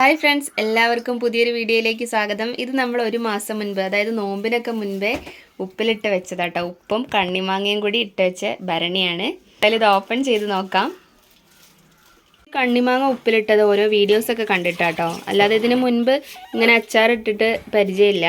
Hi friends എല്ലാവർക്കും പുതിയൊരു വീഡിയോയിലേക്ക് സ്വാഗതം. ഇത് നമ്മൾ ഒരു മാസം മുൻപ് അതായത് നോമ്പിനൊക്കെ മുൻപേ ഉപ്പിലിട്ട് വെച്ചതാട്ടോ. ഉപ്പും കണ്ണിമാങ്ങയും കൂടി ഇട്ട് വെച്ച ഭരണിയാണ്. ഇത് ഓപ്പൺ ചെയ്ത് നോക്കാം. കണ്ണിമാങ്ങ ഉപ്പിലിട്ടത് ഓരോ വീഡിയോസൊക്കെ കണ്ടിട്ടാട്ടോ. അല്ലാതെ ഇതിന് മുൻപ് ഇങ്ങനെ അച്ചാറിട്ടിട്ട് പരിചയമില്ല.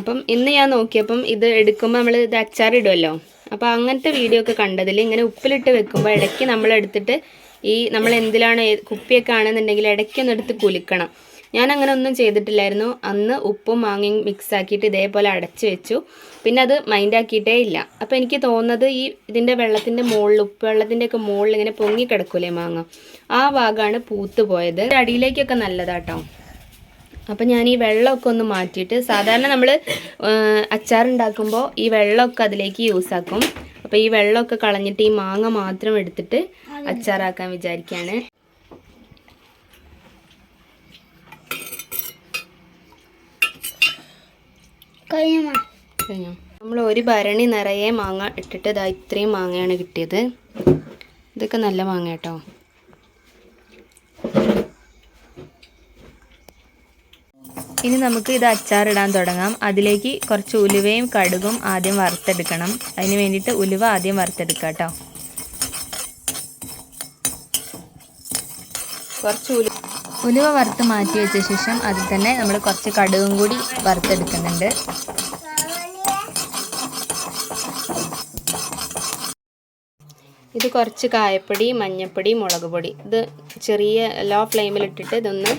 അപ്പം ഇന്ന് ഞാൻ നോക്കിയപ്പം ഇത് എടുക്കുമ്പോൾ നമ്മൾ ഇത് അച്ചാറിടുമല്ലോ അപ്പോൾ അങ്ങനത്തെ വീഡിയോ ഒക്കെ കണ്ടതിൽ ഇങ്ങനെ ഉപ്പിലിട്ട് വെക്കുമ്പോൾ ഇടയ്ക്ക് നമ്മൾ എടുത്തിട്ട് ഈ നമ്മൾ എന്തിലാണ് കുപ്പിയൊക്കെ ആണെന്നുണ്ടെങ്കിൽ ഇടയ്ക്കൊന്ന് എടുത്ത് കുലുക്കണം. ഞാൻ അങ്ങനെ ഒന്നും ചെയ്തിട്ടില്ലായിരുന്നു. അന്ന് ഉപ്പും മാങ്ങയും മിക്സ് ആക്കിയിട്ട് ഇതേപോലെ അടച്ചു വെച്ചു. പിന്നെ അത് മൈൻഡാക്കിയിട്ടേ ഇല്ല. അപ്പോൾ എനിക്ക് തോന്നുന്നത് ഈ ഇതിന്റെ വെള്ളത്തിന്റെ മുകളിൽ ഉപ്പ് വെള്ളത്തിന്റെ ഒക്കെ മുകളിൽ ഇങ്ങനെ പൊങ്ങി കിടക്കൂലേ മാങ്ങ? ആ ഭാഗമാണ് പൂത്ത് പോയത്. അടിയിലേക്കൊക്കെ നല്ലതാട്ടോ. അപ്പം ഞാൻ ഈ വെള്ളമൊക്കെ ഒന്ന് മാറ്റിയിട്ട് സാധാരണ നമ്മൾ അച്ചാറുണ്ടാക്കുമ്പോൾ ഈ വെള്ളമൊക്കെ അതിലേക്ക് യൂസ് ആക്കും. അപ്പോൾ ഈ വെള്ളമൊക്കെ കളഞ്ഞിട്ട് ഈ മാങ്ങ മാത്രം എടുത്തിട്ട് അച്ചാറാക്കാൻ വിചാരിക്കുകയാണ് കഴിഞ്ഞ? നമ്മൾ ഒരു ഭരണി നിറയെ മാങ്ങ ഇട്ടിട്ട് ഇതാ ഇത്രയും മാങ്ങയാണ് കിട്ടിയത്. ഇതൊക്കെ നല്ല മാങ്ങ കേട്ടോ. ഇനി നമുക്ക് ഇത് അച്ചാറിടാൻ തുടങ്ങാം. അതിലേക്ക് കുറച്ച് ഉലുവയും കടുകും ആദ്യം വറുത്തെടുക്കണം. അതിന് വേണ്ടിയിട്ട് ഉലുവ ആദ്യം വറുത്തെടുക്കാം കേട്ടോ. കുറച്ച് ഉലു ഉലുവ വറുത്ത് മാറ്റി വെച്ച ശേഷം അതിൽ തന്നെ നമ്മൾ കുറച്ച് കടുകും കൂടി വറുത്തെടുക്കുന്നുണ്ട്. ഇത് കുറച്ച് കായപ്പൊടി മഞ്ഞൾപ്പൊടി മുളക് പൊടി. ഇത് ചെറിയ ലോ ഫ്ലെയിമിലിട്ടിട്ട് ഇതൊന്ന്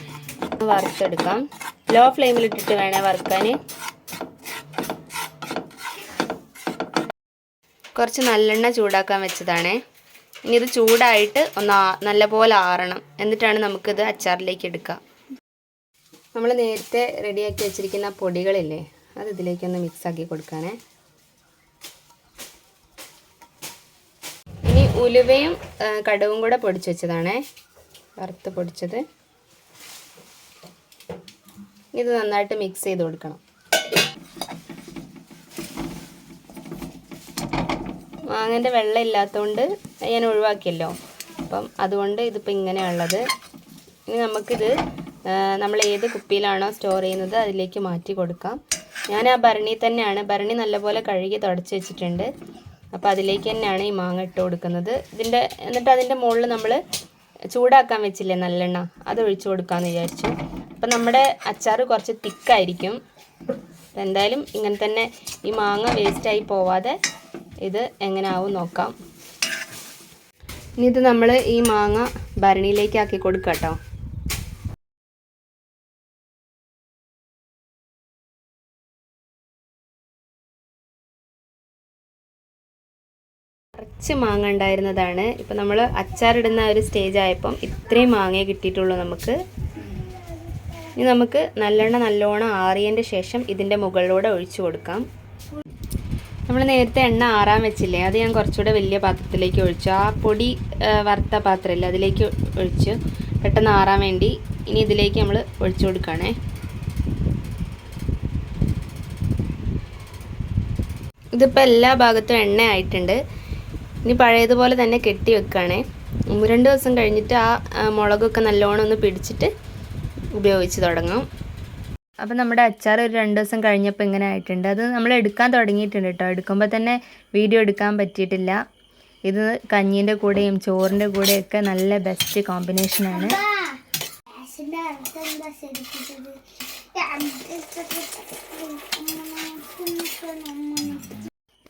വറുത്തെടുക്കാം. ലോ ഫ്ലെയിമിൽ ഇട്ടിട്ട് വേണേ വറുക്കാൻ. കുറച്ച് നല്ലെണ്ണ ചൂടാക്കാൻ വെച്ചതാണേ. ഇനി ഇത് ചൂടായിട്ട് ഒന്ന് നല്ലപോലെ ആറണം. എന്നിട്ടാണ് നമുക്കിത് അച്ചാറിലേക്ക് എടുക്കുക. നമ്മൾ നേരത്തെ റെഡിയാക്കി വെച്ചിരിക്കുന്ന പൊടികളില്ലേ അത് ഇതിലേക്കൊന്ന് മിക്സാക്കി കൊടുക്കാനേ. ഇനി ഉലുവയും കടുവും കൂടെ പൊടിച്ചു വെച്ചതാണേ. വറുത്ത് പൊടിച്ചത്. ഇത് നന്നായിട്ട് മിക്സ് ചെയ്ത് കൊടുക്കണം. മാങ്ങന്റെ വെള്ളം ഇല്ലാത്തതുകൊണ്ട് ഞാൻ ഒഴിവാക്കിയല്ലോ. അപ്പം അതുകൊണ്ട് ഇതിപ്പോൾ ഇങ്ങനെയുള്ളത് ഇനി നമുക്കിത് നമ്മൾ ഏത് കുപ്പിയിലാണോ സ്റ്റോർ ചെയ്യുന്നത് അതിലേക്ക് മാറ്റി കൊടുക്കാം. ഞാൻ ആ ഭരണി തന്നെയാണ്. ഭരണി നല്ലപോലെ കഴുകി തുടച്ച് വെച്ചിട്ടുണ്ട്. അപ്പോൾ അതിലേക്ക് തന്നെയാണ് ഈ മാങ്ങ ഇട്ട് കൊടുക്കുന്നത്. ഇതിന്റെ എന്നിട്ട് അതിന്റെ മുകളിൽ നമ്മൾ ചൂടാക്കാൻ വെച്ചില്ലേ നല്ലെണ്ണ? അത് ഒഴിച്ചു കൊടുക്കാമെന്ന് വിചാരിച്ചു. അപ്പം നമ്മുടെ അച്ചാർ കുറച്ച് തിക്കായിരിക്കും. അപ്പം എന്തായാലും ഇങ്ങനെ തന്നെ ഈ മാങ്ങ വേസ്റ്റായി പോവാതെ ഇത് എങ്ങനെ ആവും നോക്കാം. ഇനി ഇത് നമ്മൾ ഈ മാങ്ങ ഭരണിയിലേക്ക് ആക്കി കൊടുക്കാം കേട്ടോ. കുറച്ച് മാങ്ങ ഉണ്ടായിരുന്നതാണ്. ഇപ്പം നമ്മൾ അച്ചാറിടുന്ന ഒരു സ്റ്റേജ് ആയപ്പം ഇത്രയും മാങ്ങയെ കിട്ടിയിട്ടുള്ളൂ നമുക്ക്. ഇനി നമുക്ക് നല്ലെണ്ണ നല്ലോണം ആറിയതിന്റെ ശേഷം ഇതിന്റെ മുകളിലൂടെ ഒഴിച്ചു കൊടുക്കാം. നമ്മൾ നേരത്തെ എണ്ണ ആറാൻ വെച്ചില്ലേ അത് ഞാൻ കുറച്ചുകൂടെ വലിയ പാത്രത്തിലേക്ക് ഒഴിച്ചു. ആ പൊടി വറുത്ത പാത്രമില്ല അതിലേക്ക് ഒഴിച്ചു പെട്ടെന്ന് ആറാൻ വേണ്ടി ഇനി ഇതിലേക്ക് നമ്മൾ ഒഴിച്ചു കൊടുക്കുകയാണേ. ഇതിപ്പോൾ എല്ലാ ഭാഗത്തും എണ്ണ ആയിട്ടുണ്ട്. ഇനി പഴയതുപോലെ തന്നെ കെട്ടി വെക്കുകയാണേ. ഒന്ന് രണ്ട് ദിവസം കഴിഞ്ഞിട്ട് ആ, മുളകൊക്കെ നല്ലോണം ഒന്ന് പിടിച്ചിട്ട് ഉപയോഗിച്ച് തുടങ്ങും. അപ്പം നമ്മുടെ അച്ചാർ ഒരു രണ്ട് ദിവസം കഴിഞ്ഞപ്പോൾ ഇങ്ങനെ ആയിട്ടുണ്ട്. അത് നമ്മൾ എടുക്കാൻ തുടങ്ങിയിട്ടുണ്ട് കേട്ടോ എടുക്കുമ്പോൾ തന്നെ വീഡിയോ എടുക്കാൻ പറ്റിയിട്ടില്ല. ഇത് കഞ്ഞീന്റെ കൂടെയും ചോറിന്റെ കൂടെയൊക്കെ നല്ല ബെസ്റ്റ് കോമ്പിനേഷനാണ്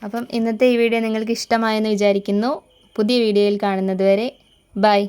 അപ്പം ഇന്നത്തെ ഈ വീഡിയോ നിങ്ങൾക്ക് ഇഷ്ടമായെന്ന് വിചാരിക്കുന്നു. പുതിയ വീഡിയോയിൽ കാണുന്നത് വരെ ബൈ.